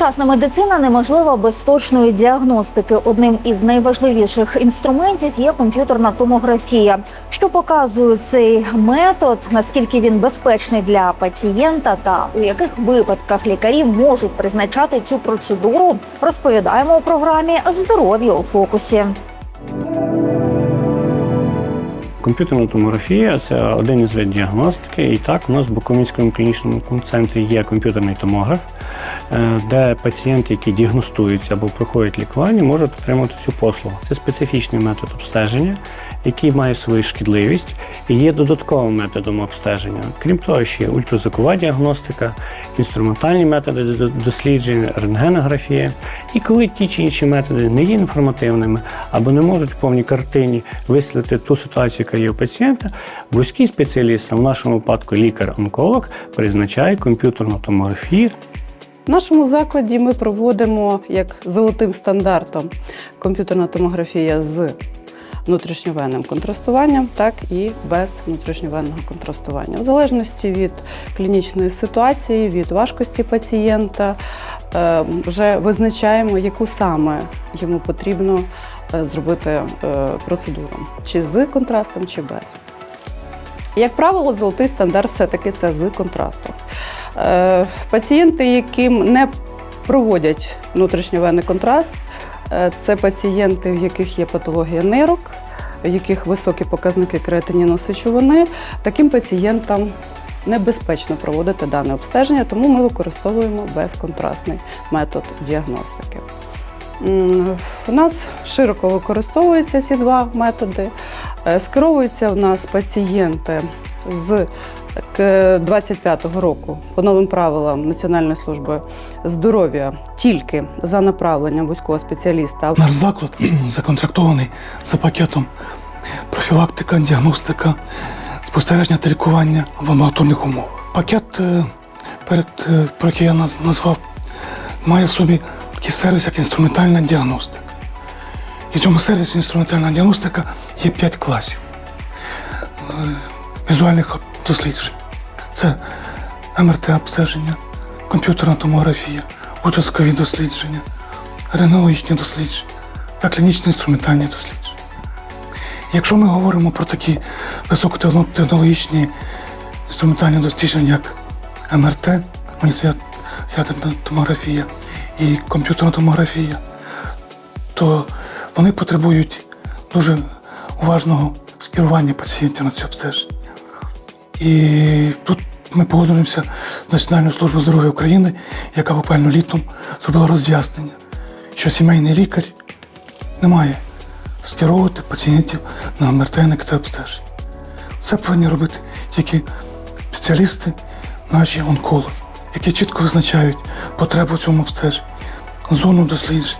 Сучасна медицина неможлива без точної діагностики. Одним із найважливіших інструментів є комп'ютерна томографія. Що показує цей метод, наскільки він безпечний для пацієнта, та у яких випадках лікарі можуть призначати цю процедуру, розповідаємо у програмі Здоров'я у фокусі. Комп'ютерна томографія це один із видів діагностики. І так, у нас в Буковинському клінічному центрі є комп'ютерний томограф, де пацієнти, які діагностуються або проходять лікування, можуть отримати цю послугу. Це специфічний метод обстеження, який має свою шкідливість і є додатковим методом обстеження. Крім того, ще є ультразвукова діагностика, інструментальні методи до- досліджень, рентгенографія. І коли ті чи інші методи не є інформативними або не можуть в повній картині висвітлити ту ситуацію, яка є у пацієнта, вузький спеціаліст, в нашому випадку лікар-онколог, призначає комп'ютерну томографію В нашому закладі ми проводимо як золотим стандартом комп'ютерна томографія з внутрішньовенним контрастуванням, так і без внутрішньовенного контрастування. В залежності від клінічної ситуації, від важкості пацієнта, е, вже визначаємо, яку саме йому потрібно е, зробити е, процедуру, чи з контрастом, чи без. Як правило, золотий стандарт все-таки це з контрастом. Е, Пацієнти, яким не проводять внутрішньовенний контраст, е, це пацієнти, в яких є патологія нирок, в яких високі показники креатиніну сечовини. Таким пацієнтам небезпечно проводити дане обстеження, тому ми використовуємо безконтрастний метод діагностики. У нас широко використовуються ці два методи. Е, Скеровуються в нас пацієнти з 25-го року по новим правилам Національної служби здоров'я тільки за направленням вузького спеціаліста. Наш заклад законтрактований за пакетом профілактика, діагностика, спостереження та лікування в амбулаторних умовах. Пакет, е, перед, е, про який я наз- назвав, має в собі такий сервіс, як інструментальна діагностика. І в цьому сервісі інструментальна діагностика є 5 класів е, візуальних досліджень. Це МРТ-обстеження, комп'ютерна томографія, ультразвукові дослідження, рентгенологічні дослідження та клінічні інструментальні дослідження. Якщо ми говоримо про такі високотехнологічні інструментальні дослідження, як МРТ, моніторна томографія і комп'ютерна томографія, то вони потребують дуже уважного скерування пацієнтів на ці обстеження. І тут ми погоджуємося з Національною службою здоров'я України, яка буквально літом зробила роз'яснення, що сімейний лікар не має скеровувати пацієнтів на МРТ і КТ обстеження. Це повинні робити тільки спеціалісти, наші онкологи, які чітко визначають потребу цьому обстеженні, зону досліджень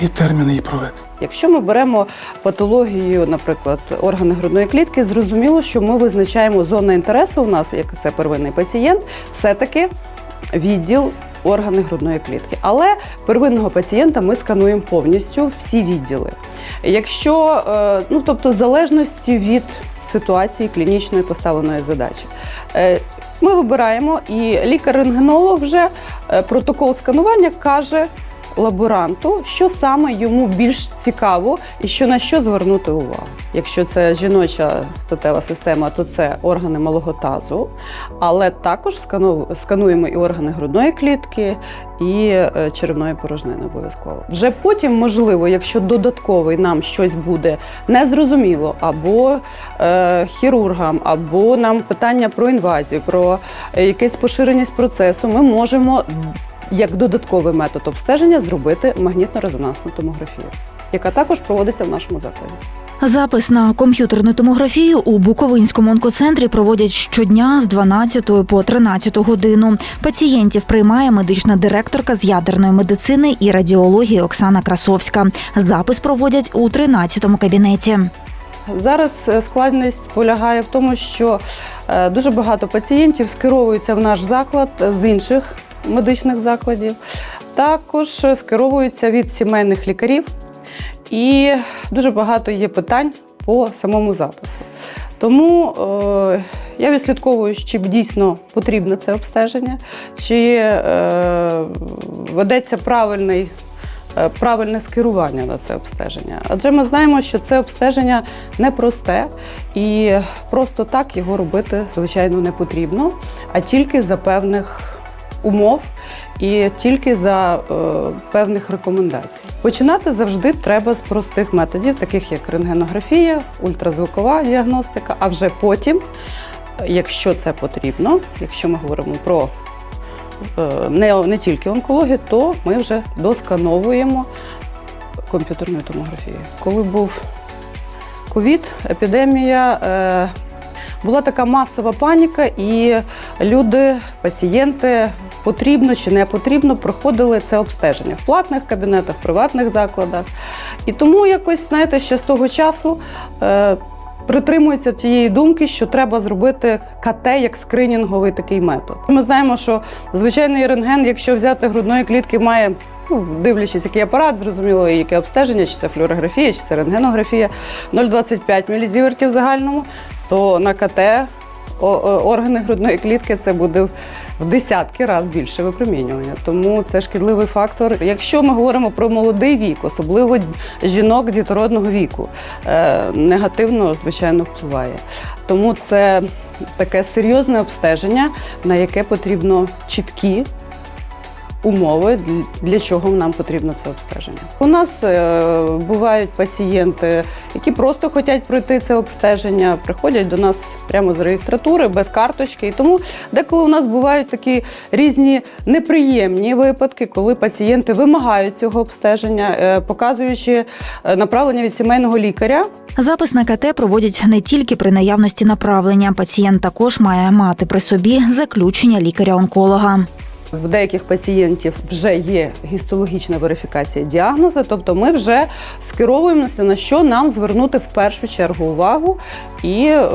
і терміни її проведення. Якщо ми беремо патологію, наприклад, органи грудної клітки, зрозуміло, що ми визначаємо зону інтересу. У нас, як це первинний пацієнт, все-таки відділ органи грудної клітки. Але первинного пацієнта ми скануємо повністю всі відділи. Якщо, е, ну тобто, в залежності від ситуації клінічної поставленої задачі. Ми вибираємо, і лікар-рентгенолог вже е, протокол сканування каже лаборанту, що саме йому більш цікаво і що на що звернути увагу. Якщо це жіноча статева система, то це органи малого тазу, але також скануємо і органи грудної клітки, і е, черевної порожнини обов'язково. Вже потім, можливо, якщо додатковий нам щось буде незрозуміло, або е, хірургам, або нам питання про інвазію, про е, якесь поширеність процесу, ми можемо як додатковий метод обстеження зробити магнітно-резонансну томографію, яка також проводиться в нашому закладі. Запис на комп'ютерну томографію у Буковинському онкоцентрі проводять щодня з 12 по 13 годину. Пацієнтів приймає медична директорка з ядерної медицини і радіології Оксана Красовська. Запис проводять у 13-му кабінеті. Зараз е, складність полягає в тому, що е, дуже багато пацієнтів скеровуються в наш заклад з інших медичних закладів, також скеровуються від сімейних лікарів, і дуже багато є питань по самому запису. Тому е, Я відслідковую, чи дійсно потрібне це обстеження, чи е, ведеться правильний. е, Правильне скерування на це обстеження. Адже ми знаємо, що це обстеження непросте і просто так його робити, звичайно, не потрібно, а тільки за певних умов і тільки за е, певних рекомендацій. Починати завжди треба з простих методів, таких як рентгенографія, ультразвукова діагностика, а вже потім, якщо це потрібно, якщо ми говоримо про е, не, не тільки онкологію, то ми вже доскановуємо комп'ютерною томографією. Коли був ковід, епідемія. Е, була така масова паніка, і люди, пацієнти, потрібно чи не потрібно, проходили це обстеження в платних кабінетах, в приватних закладах. І тому якось, знаєте, ще з того часу е, притримуються тієї думки, що треба зробити КТ як скринінговий такий метод. Ми знаємо, що звичайний рентген, якщо взяти грудної клітки, має. Ну, дивлячись, який апарат, зрозуміло, і яке обстеження, чи це флюорографія, чи це рентгенографія, 0,25 мілізівертів в загальному, то на КТ органи грудної клітки це буде в десятки разів більше випромінювання. Тому це шкідливий фактор. Якщо ми говоримо про молодий вік, особливо жінок дітородного віку, е, негативно, звичайно, впливає. Тому це таке серйозне обстеження, на яке потрібно чіткі умови, для чого нам потрібно це обстеження. У нас е, бувають пацієнти, які просто хочуть пройти це обстеження, приходять до нас прямо з реєстратури без карточки. І тому деколи у нас бувають такі різні неприємні випадки, коли пацієнти вимагають цього обстеження, е, показуючи е, направлення від сімейного лікаря. Запис на КТ проводять не тільки при наявності направлення. Пацієнт також має мати при собі заключення лікаря-онколога. В деяких пацієнтів вже є гістологічна верифікація діагнозу, тобто ми вже скеровуємося на що нам звернути в першу чергу увагу і е,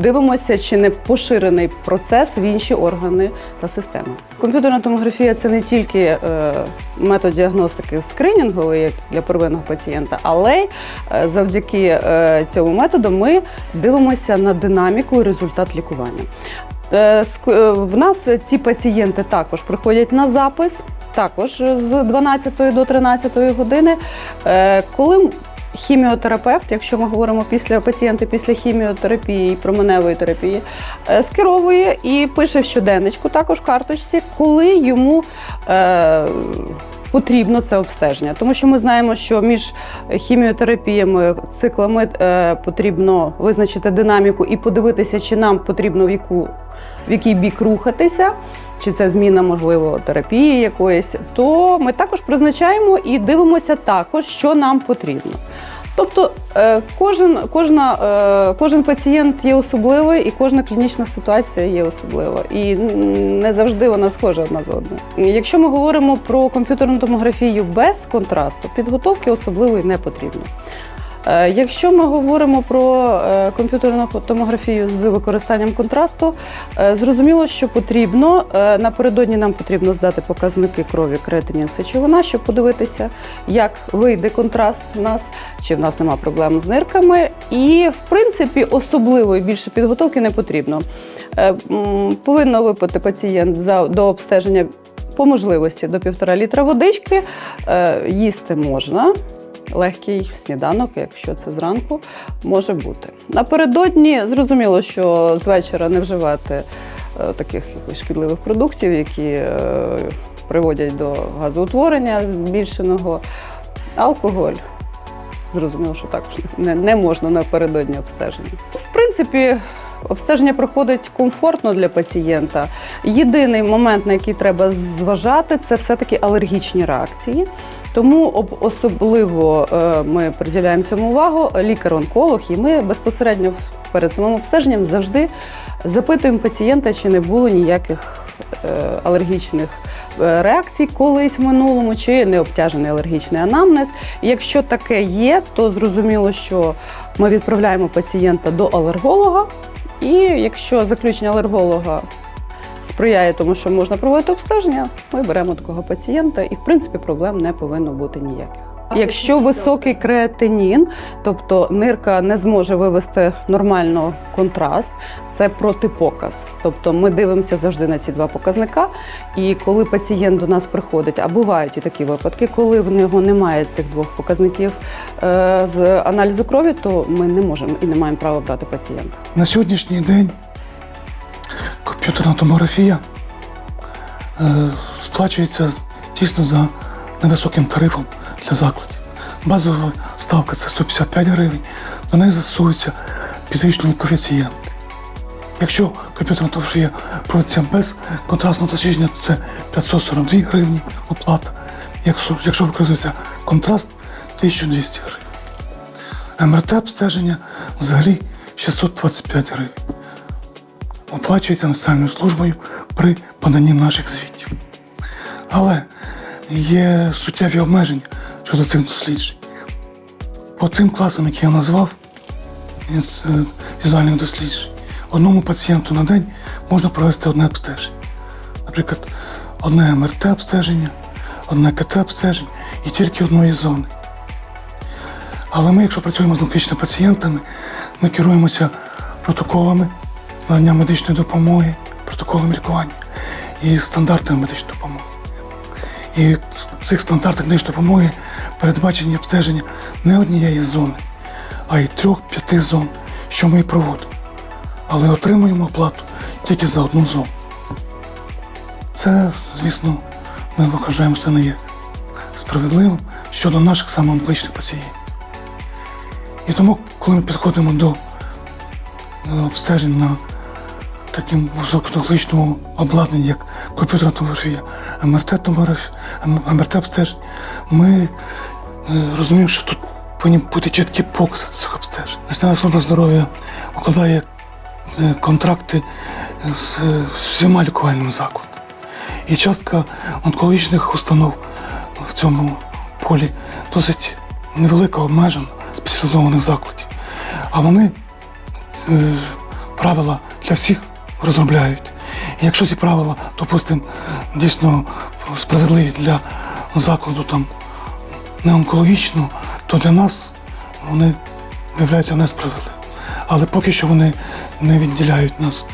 дивимося, чи не поширений процес в інші органи та системи. Комп'ютерна томографія це не тільки е, метод діагностики скринінговий як для первинного пацієнта, але й е, завдяки е, цьому методу ми дивимося на динаміку і результат лікування. Е, е, В нас ці пацієнти також приходять на запис, також з 12 до 13 години. Е, Коли хіміотерапевт, якщо ми говоримо після пацієнта після хіміотерапії і променевої терапії, скеровує і пише в щоденничку, також карточці, коли йому потрібно це обстеження. Тому що ми знаємо, що між хіміотерапіями, циклами е, потрібно визначити динаміку і подивитися, чи нам потрібно в яку в який бік рухатися, чи це зміна, можливо, терапії якоїсь, то ми також призначаємо і дивимося також, що нам потрібно. Тобто е, кожен, кожна, е, кожен пацієнт є особливий, і кожна клінічна ситуація є особлива. І не завжди вона схожа одна з одною. Якщо ми говоримо про комп'ютерну томографію без контрасту, підготовки особливої не потрібно. Е, Якщо ми говоримо про е, комп'ютерну томографію з використанням контрасту, е, зрозуміло, що потрібно напередодні нам потрібно здати показники крові креатинін сечовина, щоб подивитися, як вийде контраст в нас, чи в нас нема проблем з нирками. І в принципі особливої більше підготовки не потрібно. Повинно випити пацієнт за до обстеження по можливості до півтора літра водички. Їсти можна легкий сніданок, якщо це зранку, може бути. Напередодні зрозуміло, що з вечора не вживати е, таких якось шкідливих продуктів, які е, приводять до газоутворення збільшеного. Алкоголь. Зрозуміло, що також не, не можна напередодні обстеження. В принципі, обстеження проходить комфортно для пацієнта. Єдиний момент, на який треба зважати, це все-таки алергічні реакції. Тому особливо е, ми приділяємо цьому увагу. Лікар-онколог, і ми безпосередньо перед самим обстеженням завжди запитуємо пацієнта, чи не було ніяких е, алергічних е, реакцій колись в минулому, чи не обтяжений алергічний анамнез. Якщо таке є, то зрозуміло, що ми відправляємо пацієнта до алерголога. І якщо заключення алерголога сприяє тому, що можна проводити обстеження, ми беремо такого пацієнта, і в принципі проблем не повинно бути ніяких. Якщо високий креатинін, тобто нирка не зможе вивести нормально контраст, це протипоказ. Тобто ми дивимося завжди на ці два показника. І коли пацієнт до нас приходить, а бувають і такі випадки, коли в нього немає цих двох показників е, з аналізу крові, то ми не можемо і не маємо права брати пацієнта. На сьогоднішній день комп'ютерна томографія е, сплачується дійсно за невисоким тарифом для закладів. Базова ставка це 155 гривень, до неї застосовуються підвищені коефіцієнти. Якщо комп'ютерна томографія проводиться без контрастного дослідження, то це 542 гривні оплата. Якщо використовується контраст, 1200 гривень. МРТ обстеження взагалі 625 гривень. Оплачується Національною службою при поданні наших звітів. Але є суттєві обмеження щодо цих досліджень. По цим класам, які я назвав, е, візуальних досліджень, одному пацієнту на день можна провести одне обстеження. Наприклад, одне МРТ обстеження, одне КТ обстеження і тільки одної зони. Але ми, якщо працюємо з онкологічними пацієнтами, ми керуємося протоколами надання медичної допомоги, протоколами лікування і стандартами медичної допомоги. І в цих стандартах медичної допомоги передбачені обстеження не однієї зони, а й трьох-п'яти зон, що ми і проводимо. Але отримуємо оплату тільки за одну зону. Це, звісно, ми вважаємо, що не є справедливим щодо наших самоонкологічних пацієнтів. І тому, коли ми підходимо до е, обстежень на таким високотехнологічному обладнанні, як комп'ютерна томографія, МРТ-томографія, МРТ ми е, розуміємо, що тут повинні бути чіткі покази цих обстежень. Національна служба здоров'я укладає е, контракти з е, всіма лікувальними закладами. І частка онкологічних установ в цьому полі досить невелика, обмежена спеціалізованих закладів. А вони правила для всіх розробляють. І якщо ці правила, допустимо, дійсно справедливі для закладу там не онкологічного, то для нас вони виявляються несправедливими. Але поки що вони не відділяють нас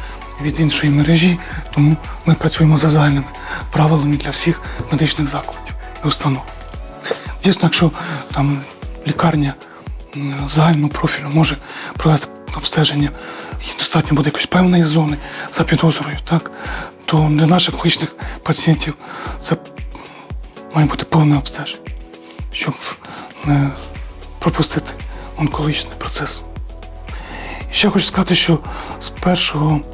від іншої мережі, тому ми працюємо за загальними правилами для всіх медичних закладів і установ. Дійсно, якщо там лікарня загального профілю може провести обстеження, і достатньо буде якоїсь певної зони за підозрою, так, то для наших онкологічних пацієнтів це має бути повне обстеження, щоб не пропустити онкологічний процес. І ще хочу сказати, що з 1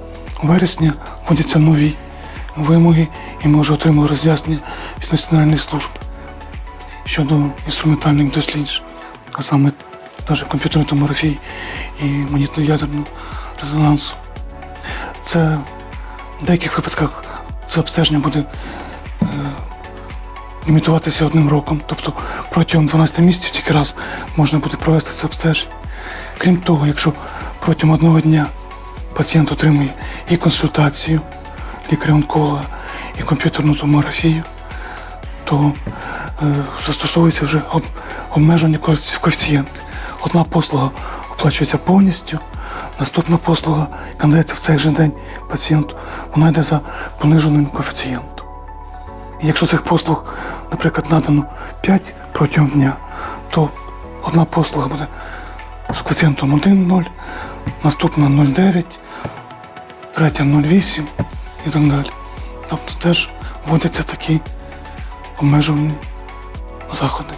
вересня вводяться нові вимоги, і ми вже отримали роз'яснення від Національної служби щодо інструментальних досліджень, а саме навіть комп'ютерної томографії і магнітно-ядерного резонансу. Це в деяких випадках це обстеження буде лімітуватися одним роком, тобто протягом 12 місяців тільки раз можна буде провести це обстеження. Крім того, якщо протягом одного дня пацієнт отримує і консультацію лікаря-онколога, і комп'ютерну томографію, то е, застосовується вже об, обмежені коефі- коефіцієнти. Одна послуга оплачується повністю, наступна послуга, яка в цей же день пацієнту, вона йде за пониженим коефіцієнтом. І якщо цих послуг, наприклад, надано 5 протягом дня, то одна послуга буде з коефіцієнтом 1,0, наступна 0,9, третя 0,8 і так далі. Тобто теж вводяться такі обмежувані заходи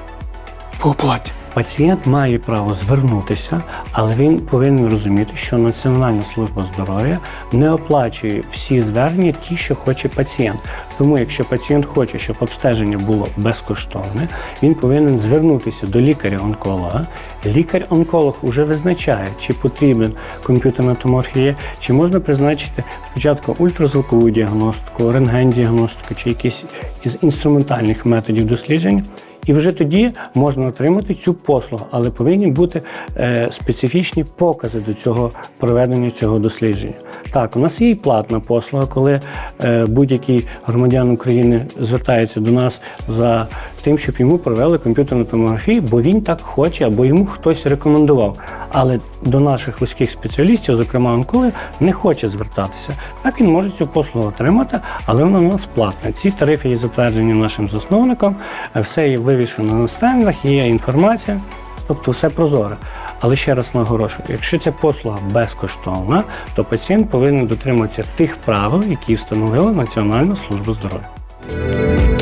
по оплаті. Пацієнт має право звернутися, але він повинен розуміти, що Національна служба здоров'я не оплачує всі звернення, ті, що хоче пацієнт. Тому, якщо пацієнт хоче, щоб обстеження було безкоштовне, він повинен звернутися до лікаря-онколога. Лікар-онколог уже визначає, чи потрібен комп'ютерна томографія, чи можна призначити спочатку ультразвукову діагностику, рентген-діагностику, чи якийсь із інструментальних методів дослідження. І вже тоді можна отримати цю послугу, але повинні бути е, специфічні покази до цього проведення цього дослідження. Так, у нас є і платна послуга, коли е, будь-який громадян України звертається до нас за тим, щоб йому провели комп'ютерну томографію, бо він так хоче, або йому хтось рекомендував. Але до наших вузьких спеціалістів, зокрема онкологів, не хоче звертатися. Так він може цю послугу отримати, але вона у нас платна. Ці тарифи є затверджені нашим засновником, е, все є вивішено на стендах, є інформація. Тобто все прозоре. Але ще раз наголошую, якщо ця послуга безкоштовна, то пацієнт повинен дотримуватися тих правил, які встановила Національна служба здоров'я.